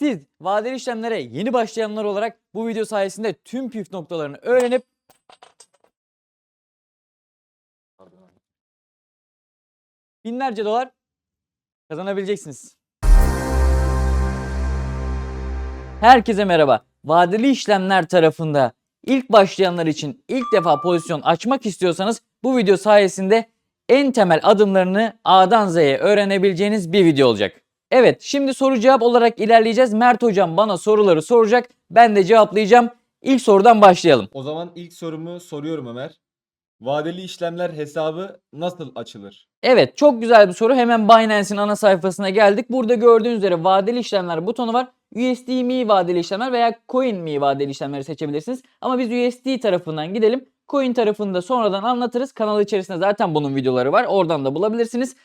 Siz vadeli işlemlere yeni başlayanlar olarak bu video sayesinde tüm püf noktalarını öğrenip binlerce dolar kazanabileceksiniz. Herkese merhaba. Vadeli işlemler tarafında ilk başlayanlar için ilk defa pozisyon açmak istiyorsanız bu video sayesinde en temel adımlarını A'dan Z'ye öğrenebileceğiniz bir video olacak. Evet şimdi soru cevap olarak ilerleyeceğiz. Mert hocam bana soruları soracak. Ben de cevaplayacağım. İlk sorudan başlayalım. O zaman ilk sorumu soruyorum Ömer. Vadeli işlemler hesabı nasıl açılır? Evet çok güzel bir soru. Hemen Binance'in ana sayfasına geldik. Burada gördüğünüz üzere vadeli işlemler butonu var. USD vadeli işlemler veya Coin vadeli işlemleri seçebilirsiniz. Ama biz USD tarafından gidelim. Coin tarafını da sonradan anlatırız. Kanal içerisinde zaten bunun videoları var. Oradan da bulabilirsiniz.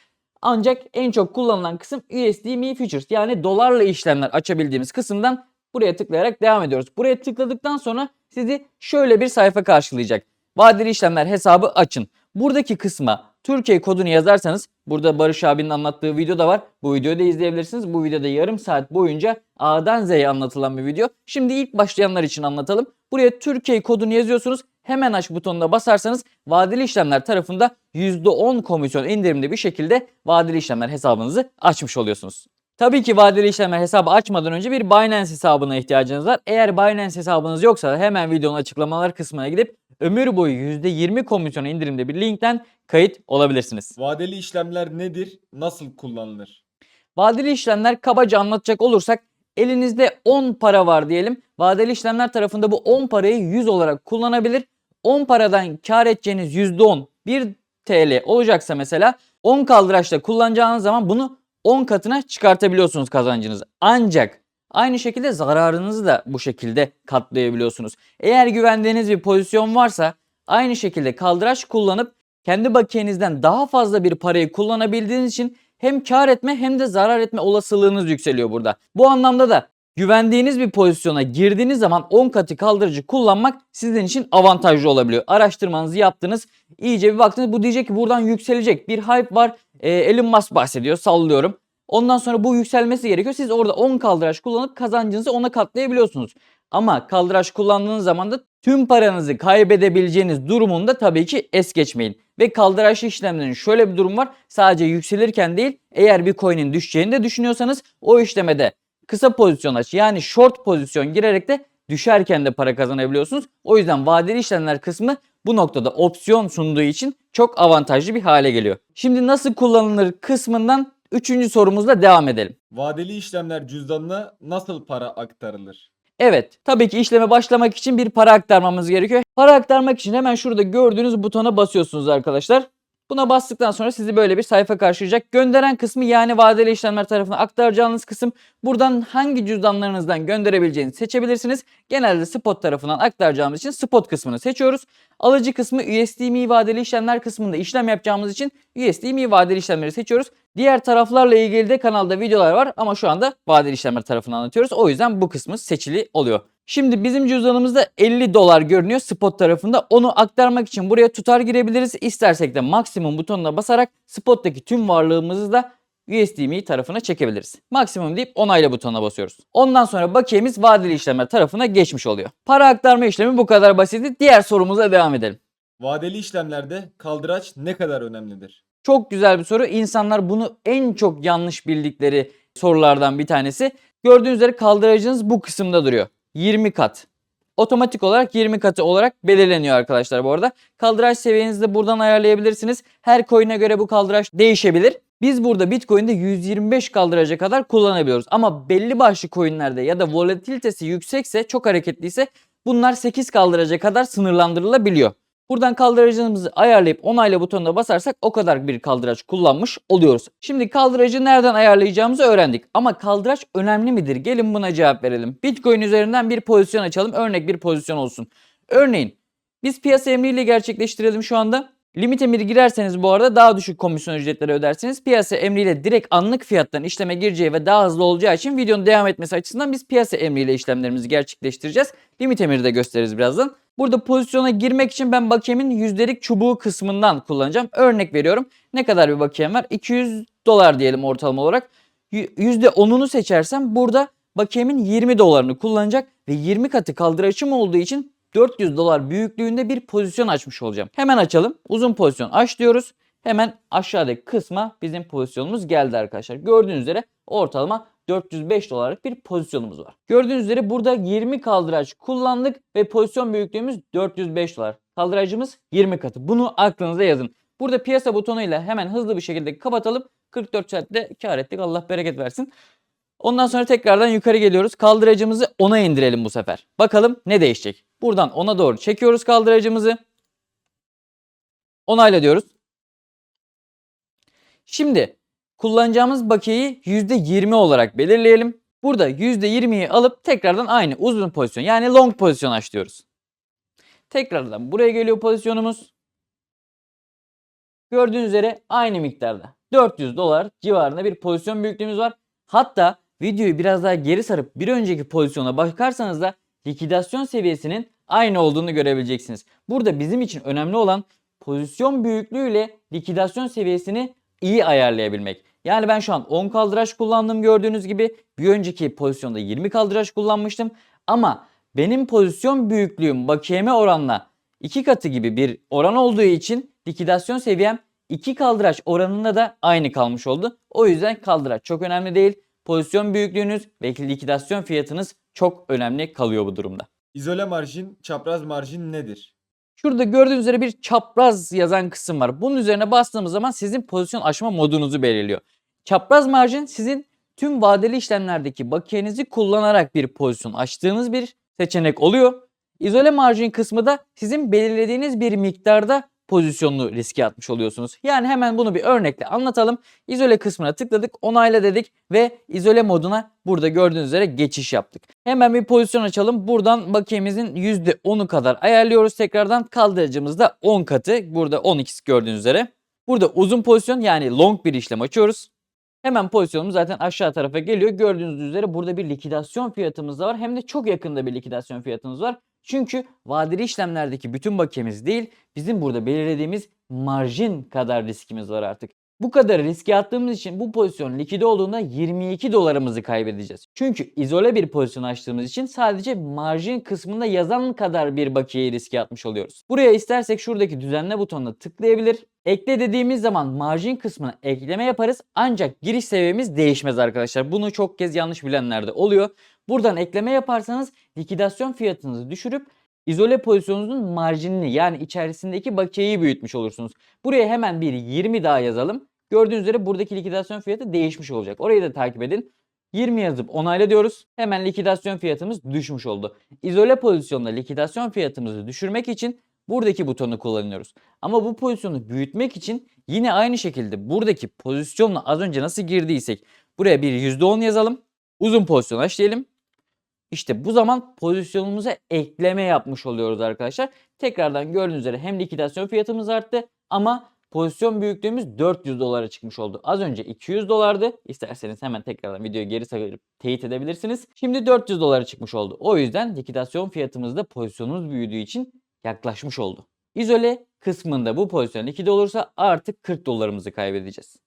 Ancak en çok kullanılan kısım USD Futures yani dolarla işlemler açabildiğimiz kısımdan buraya tıklayarak devam ediyoruz. Buraya tıkladıktan sonra sizi şöyle bir sayfa karşılayacak. Vadeli işlemler hesabı açın. Buradaki kısma Türkiye kodunu yazarsanız burada Barış abinin anlattığı video da var. Bu videoyu da izleyebilirsiniz. Bu videoda yarım saat boyunca A'dan Z'ye anlatılan bir video. Şimdi ilk başlayanlar için anlatalım. Buraya Türkiye kodunu yazıyorsunuz. Hemen aç butonuna basarsanız vadeli işlemler tarafında %10 komisyon indirimli bir şekilde vadeli işlemler hesabınızı açmış oluyorsunuz. Tabii ki vadeli işlemler hesabı açmadan önce bir Binance hesabına ihtiyacınız var. Eğer Binance hesabınız yoksa hemen videonun açıklamalar kısmına gidip ömür boyu %20 komisyon indirimli bir linkten kayıt olabilirsiniz. Vadeli işlemler nedir? Nasıl kullanılır? Vadeli işlemler kabaca anlatacak olursak elinizde 10 para var diyelim. Vadeli işlemler tarafında bu 10 parayı 100 olarak kullanabilir. 10 paradan kar edeceğiniz %10 1 TL olacaksa mesela 10 kaldıraçla kullanacağınız zaman bunu 10 katına çıkartabiliyorsunuz kazancınızı. Ancak aynı şekilde zararınızı da bu şekilde katlayabiliyorsunuz. Eğer güvendiğiniz bir pozisyon varsa aynı şekilde kaldıraç kullanıp kendi bakiyenizden daha fazla bir parayı kullanabildiğiniz için hem kar etme hem de zarar etme olasılığınız yükseliyor burada. Bu anlamda da güvendiğiniz bir pozisyona girdiğiniz zaman 10 katı kaldırıcı kullanmak sizin için avantajlı olabiliyor. Araştırmanızı yaptınız, iyice bir baktınız bu diyecek ki buradan yükselecek bir hype var. Ee, Elon Musk bahsediyor, sallıyorum. Ondan sonra bu yükselmesi gerekiyor. Siz orada 10 kaldıraç kullanıp kazancınızı 10'a katlayabiliyorsunuz. Ama kaldıraç kullandığınız zaman da tüm paranızı kaybedebileceğiniz durumunda tabii ki es geçmeyin. Ve kaldıraçlı işlemlerin şöyle bir durum var. Sadece yükselirken değil eğer bir coin'in düşeceğini de düşünüyorsanız o işlemede kısa pozisyon aç yani short pozisyon girerek de düşerken de para kazanabiliyorsunuz. O yüzden vadeli işlemler kısmı bu noktada opsiyon sunduğu için çok avantajlı bir hale geliyor. Şimdi nasıl kullanılır kısmından üçüncü sorumuzla devam edelim. Vadeli işlemler cüzdanına nasıl para aktarılır? Evet, tabii ki işleme başlamak için bir para aktarmamız gerekiyor. Para aktarmak için hemen şurada gördüğünüz butona basıyorsunuz arkadaşlar. Buna bastıktan sonra sizi böyle bir sayfa karşılayacak. Gönderen kısmı yani vadeli işlemler tarafına aktaracağınız kısım. Buradan hangi cüzdanlarınızdan gönderebileceğinizi seçebilirsiniz. Genelde spot tarafından aktaracağımız için spot kısmını seçiyoruz. Alıcı kısmı USDMI vadeli işlemler kısmında işlem yapacağımız için USDMI vadeli işlemleri seçiyoruz. Diğer taraflarla ilgili de kanalda videolar var ama şu anda vadeli işlemler tarafını anlatıyoruz. O yüzden bu kısmı seçili oluyor. Şimdi bizim cüzdanımızda 50 dolar görünüyor spot tarafında. Onu aktarmak için buraya tutar girebiliriz. İstersek de maksimum butonuna basarak spottaki tüm varlığımızı da USDMI tarafına çekebiliriz. Maksimum deyip onayla butonuna basıyoruz. Ondan sonra bakiyemiz vadeli işlemler tarafına geçmiş oluyor. Para aktarma işlemi bu kadar basitti. Diğer sorumuza devam edelim. Vadeli işlemlerde kaldıraç ne kadar önemlidir? Çok güzel bir soru. İnsanlar bunu en çok yanlış bildikleri sorulardan bir tanesi. Gördüğünüz üzere kaldıracınız bu kısımda duruyor. 20 kat. Otomatik olarak 20 katı olarak belirleniyor arkadaşlar bu arada. Kaldıraç seviyenizi de buradan ayarlayabilirsiniz. Her coin'e göre bu kaldıraç değişebilir. Biz burada Bitcoin'de 125 kaldıraca kadar kullanabiliyoruz. Ama belli başlı coin'lerde ya da volatilitesi yüksekse, çok hareketliyse bunlar 8 kaldıraca kadar sınırlandırılabiliyor. Buradan kaldıracımızı ayarlayıp onayla butonuna basarsak o kadar bir kaldıraç kullanmış oluyoruz. Şimdi kaldıracı nereden ayarlayacağımızı öğrendik. Ama kaldıraç önemli midir? Gelin buna cevap verelim. Bitcoin üzerinden bir pozisyon açalım. Örnek bir pozisyon olsun. Örneğin biz piyasa emriyle gerçekleştirelim şu anda. Limit emiri girerseniz bu arada daha düşük komisyon ücretleri ödersiniz. Piyasa emriyle direkt anlık fiyattan işleme gireceği ve daha hızlı olacağı için videonun devam etmesi açısından biz piyasa emriyle işlemlerimizi gerçekleştireceğiz. Limit emiri de gösteririz birazdan. Burada pozisyona girmek için ben bakiyemin yüzdelik çubuğu kısmından kullanacağım. Örnek veriyorum. Ne kadar bir bakiyem var? 200 dolar diyelim ortalama olarak. %10'unu seçersem burada bakiyemin 20 dolarını kullanacak ve 20 katı kaldıraçım olduğu için 400 dolar büyüklüğünde bir pozisyon açmış olacağım. Hemen açalım. Uzun pozisyon aç diyoruz. Hemen aşağıdaki kısma bizim pozisyonumuz geldi arkadaşlar. Gördüğünüz üzere ortalama 405 dolarlık bir pozisyonumuz var. Gördüğünüz üzere burada 20 kaldıraç kullandık ve pozisyon büyüklüğümüz 405 dolar. Kaldıracımız 20 katı. Bunu aklınıza yazın. Burada piyasa butonuyla hemen hızlı bir şekilde kapatalım. 44 saatte kar ettik. Allah bereket versin. Ondan sonra tekrardan yukarı geliyoruz. Kaldıracımızı 10'a indirelim bu sefer. Bakalım ne değişecek. Buradan 10'a doğru çekiyoruz kaldıracımızı. Onayla diyoruz. Şimdi kullanacağımız bakiyeyi %20 olarak belirleyelim. Burada %20'yi alıp tekrardan aynı uzun pozisyon yani long pozisyon aç diyoruz. Tekrardan buraya geliyor pozisyonumuz. Gördüğünüz üzere aynı miktarda 400 dolar civarında bir pozisyon büyüklüğümüz var. Hatta videoyu biraz daha geri sarıp bir önceki pozisyona bakarsanız da likidasyon seviyesinin aynı olduğunu görebileceksiniz. Burada bizim için önemli olan pozisyon büyüklüğüyle likidasyon seviyesini iyi ayarlayabilmek. Yani ben şu an 10 kaldıraç kullandım gördüğünüz gibi. Bir önceki pozisyonda 20 kaldıraç kullanmıştım. Ama benim pozisyon büyüklüğüm bakiyeme oranla 2 katı gibi bir oran olduğu için likidasyon seviyem 2 kaldıraç oranında da aynı kalmış oldu. O yüzden kaldıraç çok önemli değil. Pozisyon büyüklüğünüz ve likidasyon fiyatınız çok önemli kalıyor bu durumda. İzole marjin, çapraz marjin nedir? Şurada gördüğünüz üzere bir çapraz yazan kısım var. Bunun üzerine bastığımız zaman sizin pozisyon açma modunuzu belirliyor. Çapraz marjin sizin tüm vadeli işlemlerdeki bakiyenizi kullanarak bir pozisyon açtığınız bir seçenek oluyor. İzole marjin kısmı da sizin belirlediğiniz bir miktarda pozisyonlu riske atmış oluyorsunuz. Yani hemen bunu bir örnekle anlatalım. İzole kısmına tıkladık, onayla dedik ve izole moduna burada gördüğünüz üzere geçiş yaptık. Hemen bir pozisyon açalım. Buradan bakiyemizin %10'u kadar ayarlıyoruz. Tekrardan kaldırıcımızda 10 katı. Burada 12 gördüğünüz üzere. Burada uzun pozisyon yani long bir işlem açıyoruz. Hemen pozisyonumuz zaten aşağı tarafa geliyor. Gördüğünüz üzere burada bir likidasyon fiyatımız da var. Hem de çok yakında bir likidasyon fiyatımız var. Çünkü vadeli işlemlerdeki bütün bakiyemiz değil, bizim burada belirlediğimiz marjin kadar riskimiz var artık. Bu kadar riske attığımız için bu pozisyon likide olduğunda 22 dolarımızı kaybedeceğiz. Çünkü izole bir pozisyon açtığımız için sadece marjin kısmında yazan kadar bir bakiyeyi riske atmış oluyoruz. Buraya istersek şuradaki düzenle butonuna tıklayabilir. Ekle dediğimiz zaman marjin kısmına ekleme yaparız ancak giriş seviyemiz değişmez arkadaşlar. Bunu çok kez yanlış bilenler de oluyor. Buradan ekleme yaparsanız likidasyon fiyatınızı düşürüp izole pozisyonunuzun marjinini yani içerisindeki bakiyeyi büyütmüş olursunuz. Buraya hemen bir 20 daha yazalım. Gördüğünüz üzere buradaki likidasyon fiyatı değişmiş olacak. Orayı da takip edin. 20 yazıp onayla diyoruz. Hemen likidasyon fiyatımız düşmüş oldu. İzole pozisyonda likidasyon fiyatımızı düşürmek için buradaki butonu kullanıyoruz. Ama bu pozisyonu büyütmek için yine aynı şekilde buradaki pozisyonla az önce nasıl girdiysek buraya bir %10 yazalım. Uzun pozisyon aç. İşte bu zaman pozisyonumuza ekleme yapmış oluyoruz arkadaşlar. Tekrardan gördüğünüz üzere hem likidasyon fiyatımız arttı ama pozisyon büyüklüğümüz 400 dolara çıkmış oldu. Az önce 200 dolardı. İsterseniz hemen tekrardan videoyu geri sarıp teyit edebilirsiniz. Şimdi 400 dolara çıkmış oldu. O yüzden likidasyon fiyatımız da pozisyonumuz büyüdüğü için yaklaşmış oldu. İzole kısmında bu pozisyon likide olursa artık 40 dolarımızı kaybedeceğiz.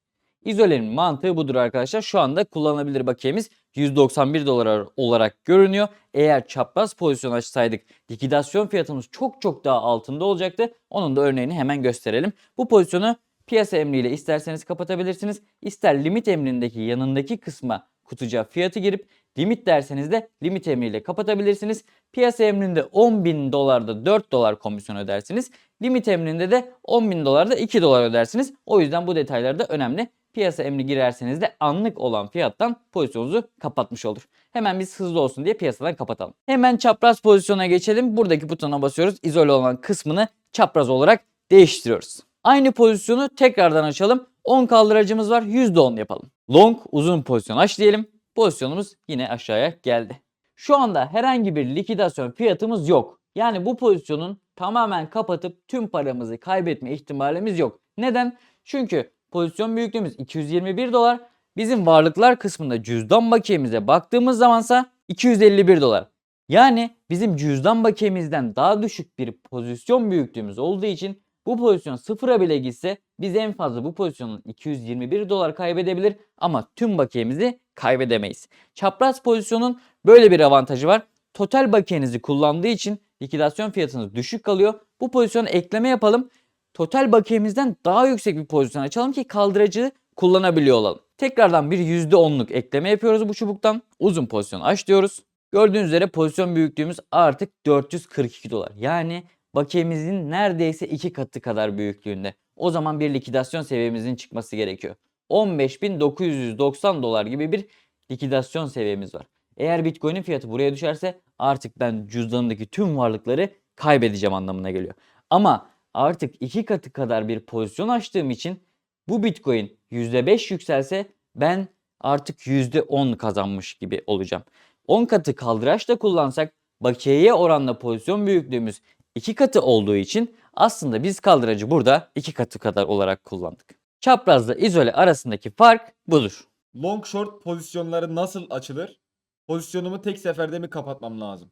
İzolenin mantığı budur arkadaşlar. Şu anda kullanılabilir bakiyemiz 191 dolar olarak görünüyor. Eğer çapraz pozisyon açsaydık likidasyon fiyatımız çok çok daha altında olacaktı. Onun da örneğini hemen gösterelim. Bu pozisyonu piyasa emriyle isterseniz kapatabilirsiniz. İster limit emrindeki yanındaki kısma kutucuğa fiyatı girip limit derseniz de limit emriyle kapatabilirsiniz. Piyasa emrinde 10.000 dolarda 4 dolar komisyon ödersiniz. Limit emrinde de 10.000 dolarda 2 dolar ödersiniz. O yüzden bu detaylar da önemli piyasa emri girerseniz de anlık olan fiyattan pozisyonunuzu kapatmış olur. Hemen biz hızlı olsun diye piyasadan kapatalım. Hemen çapraz pozisyona geçelim. Buradaki butona basıyoruz. İzole olan kısmını çapraz olarak değiştiriyoruz. Aynı pozisyonu tekrardan açalım. 10 kaldıracımız var. %10 yapalım. Long uzun pozisyon aç diyelim. Pozisyonumuz yine aşağıya geldi. Şu anda herhangi bir likidasyon fiyatımız yok. Yani bu pozisyonun tamamen kapatıp tüm paramızı kaybetme ihtimalimiz yok. Neden? Çünkü pozisyon büyüklüğümüz 221 dolar. Bizim varlıklar kısmında cüzdan bakiyemize baktığımız zamansa 251 dolar. Yani bizim cüzdan bakiyemizden daha düşük bir pozisyon büyüklüğümüz olduğu için Bu pozisyon sıfıra bile gitse biz en fazla bu pozisyonun 221 dolar kaybedebilir ama tüm bakiyemizi kaybedemeyiz. Çapraz pozisyonun böyle bir avantajı var. Total bakiyenizi kullandığı için likidasyon fiyatınız düşük kalıyor. Bu pozisyona ekleme yapalım. Total bakiyemizden daha yüksek bir pozisyon açalım ki kaldırıcı kullanabiliyor olalım. Tekrardan bir %10'luk ekleme yapıyoruz bu çubuktan. Uzun pozisyon aç diyoruz. Gördüğünüz üzere pozisyon büyüklüğümüz artık 442 dolar. Yani bakiyemizin neredeyse iki katı kadar büyüklüğünde. O zaman bir likidasyon seviyemizin çıkması gerekiyor. 15.990 dolar gibi bir likidasyon seviyemiz var. Eğer Bitcoin'in fiyatı buraya düşerse artık ben cüzdanımdaki tüm varlıkları kaybedeceğim anlamına geliyor. Ama artık iki katı kadar bir pozisyon açtığım için bu Bitcoin %5 yükselse ben artık %10 kazanmış gibi olacağım. 10 katı kaldıraçla kullansak bakiyeye oranla pozisyon büyüklüğümüz 2 katı olduğu için aslında biz kaldıracı burada 2 katı kadar olarak kullandık. Çaprazla izole arasındaki fark budur. Long short pozisyonları nasıl açılır? Pozisyonumu tek seferde mi kapatmam lazım?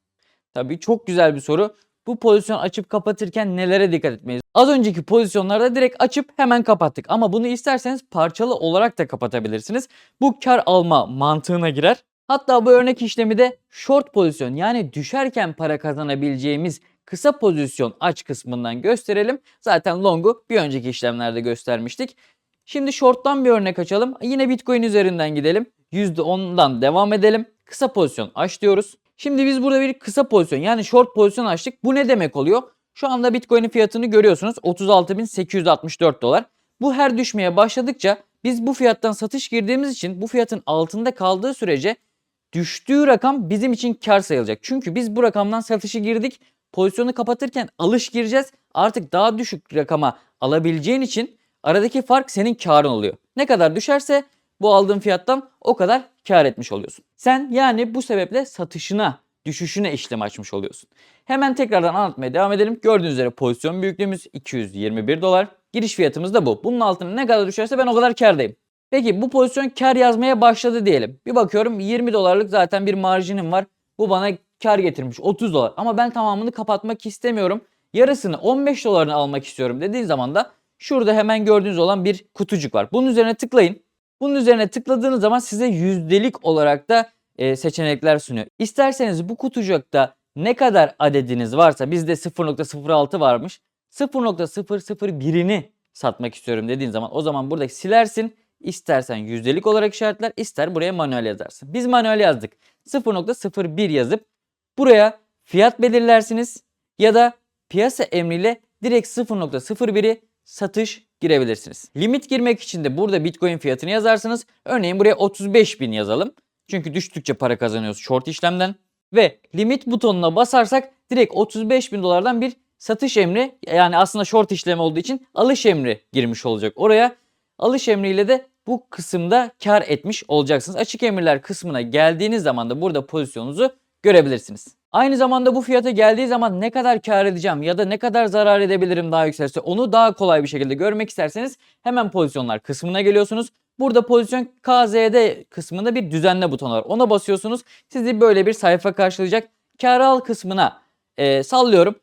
Tabii çok güzel bir soru. Bu pozisyon açıp kapatırken nelere dikkat etmeliyiz? Az önceki pozisyonlarda direkt açıp hemen kapattık. Ama bunu isterseniz parçalı olarak da kapatabilirsiniz. Bu kar alma mantığına girer. Hatta bu örnek işlemi de short pozisyon yani düşerken para kazanabileceğimiz kısa pozisyon aç kısmından gösterelim. Zaten long'u bir önceki işlemlerde göstermiştik. Şimdi short'tan bir örnek açalım. Yine Bitcoin üzerinden gidelim. %10'dan devam edelim. Kısa pozisyon aç diyoruz. Şimdi biz burada bir kısa pozisyon yani short pozisyon açtık. Bu ne demek oluyor? Şu anda Bitcoin'in fiyatını görüyorsunuz. 36.864 dolar. Bu her düşmeye başladıkça biz bu fiyattan satış girdiğimiz için bu fiyatın altında kaldığı sürece düştüğü rakam bizim için kar sayılacak. Çünkü biz bu rakamdan satışı girdik. Pozisyonu kapatırken alış gireceğiz. Artık daha düşük rakama alabileceğin için aradaki fark senin karın oluyor. Ne kadar düşerse bu aldığın fiyattan o kadar kar etmiş oluyorsun. Sen yani bu sebeple satışına, düşüşüne işlem açmış oluyorsun. Hemen tekrardan anlatmaya devam edelim. Gördüğünüz üzere pozisyon büyüklüğümüz 221 dolar. Giriş fiyatımız da bu. Bunun altına ne kadar düşerse ben o kadar kardayım. Peki bu pozisyon kar yazmaya başladı diyelim. Bir bakıyorum 20 dolarlık zaten bir marjinim var. Bu bana kar getirmiş 30 dolar. Ama ben tamamını kapatmak istemiyorum. Yarısını 15 dolarını almak istiyorum dediğin zaman da şurada hemen gördüğünüz olan bir kutucuk var. Bunun üzerine tıklayın. Bunun üzerine tıkladığınız zaman size yüzdelik olarak da e, seçenekler sunuyor. İsterseniz bu kutucukta ne kadar adediniz varsa bizde 0.06 varmış. 0.001'ini satmak istiyorum dediğin zaman o zaman buradaki silersin. İstersen yüzdelik olarak işaretler, ister buraya manuel yazarsın. Biz manuel yazdık. 0.01 yazıp buraya fiyat belirlersiniz ya da piyasa emriyle direkt 0.01'i satış girebilirsiniz. Limit girmek için de burada Bitcoin fiyatını yazarsınız. Örneğin buraya 35.000 yazalım. Çünkü düştükçe para kazanıyoruz short işlemden. Ve limit butonuna basarsak direkt 35.000 dolardan bir satış emri yani aslında short işlemi olduğu için alış emri girmiş olacak oraya. Alış emriyle de bu kısımda kar etmiş olacaksınız. Açık emirler kısmına geldiğiniz zaman da burada pozisyonunuzu görebilirsiniz. Aynı zamanda bu fiyata geldiği zaman ne kadar kar edeceğim ya da ne kadar zarar edebilirim daha yükselse onu daha kolay bir şekilde görmek isterseniz hemen pozisyonlar kısmına geliyorsunuz. Burada pozisyon KZD kısmında bir düzenle butonu var. Ona basıyorsunuz. Sizi böyle bir sayfa karşılayacak. Kar al kısmına e, sallıyorum.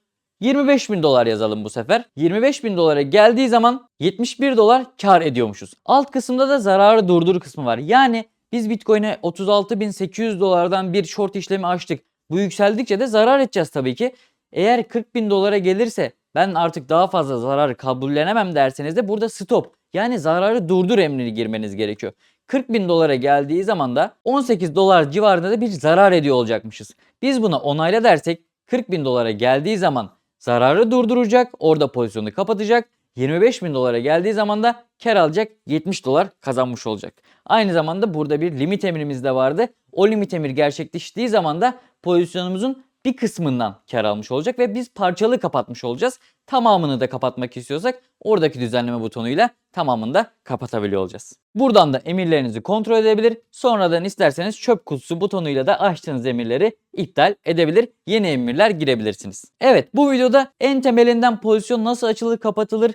25 bin dolar yazalım bu sefer. 25 bin dolara geldiği zaman 71 dolar kar ediyormuşuz. Alt kısımda da zararı durdur kısmı var. Yani biz Bitcoin'e 36.800 dolardan bir short işlemi açtık. Bu yükseldikçe de zarar edeceğiz tabii ki. Eğer 40 bin dolara gelirse ben artık daha fazla zararı kabullenemem derseniz de burada stop yani zararı durdur emrini girmeniz gerekiyor. 40 bin dolara geldiği zaman da 18 dolar civarında da bir zarar ediyor olacakmışız. Biz buna onayla dersek 40 bin dolara geldiği zaman zararı durduracak orada pozisyonu kapatacak. 25 bin dolara geldiği zaman da kar alacak 70 dolar kazanmış olacak. Aynı zamanda burada bir limit emrimiz de vardı. O limit emir gerçekleştiği zaman da pozisyonumuzun bir kısmından kar almış olacak ve biz parçalı kapatmış olacağız. Tamamını da kapatmak istiyorsak oradaki düzenleme butonuyla tamamını da kapatabiliyor olacağız. Buradan da emirlerinizi kontrol edebilir. Sonradan isterseniz çöp kutusu butonuyla da açtığınız emirleri iptal edebilir. Yeni emirler girebilirsiniz. Evet bu videoda en temelinden pozisyon nasıl açılır kapatılır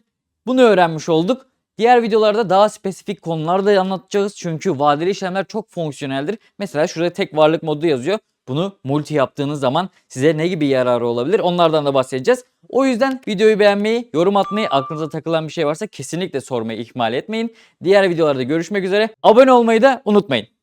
bunu öğrenmiş olduk. Diğer videolarda daha spesifik konularda anlatacağız çünkü vadeli işlemler çok fonksiyoneldir. Mesela şurada tek varlık modu yazıyor. Bunu multi yaptığınız zaman size ne gibi yararı olabilir onlardan da bahsedeceğiz. O yüzden videoyu beğenmeyi, yorum atmayı, aklınıza takılan bir şey varsa kesinlikle sormayı ihmal etmeyin. Diğer videolarda görüşmek üzere. Abone olmayı da unutmayın.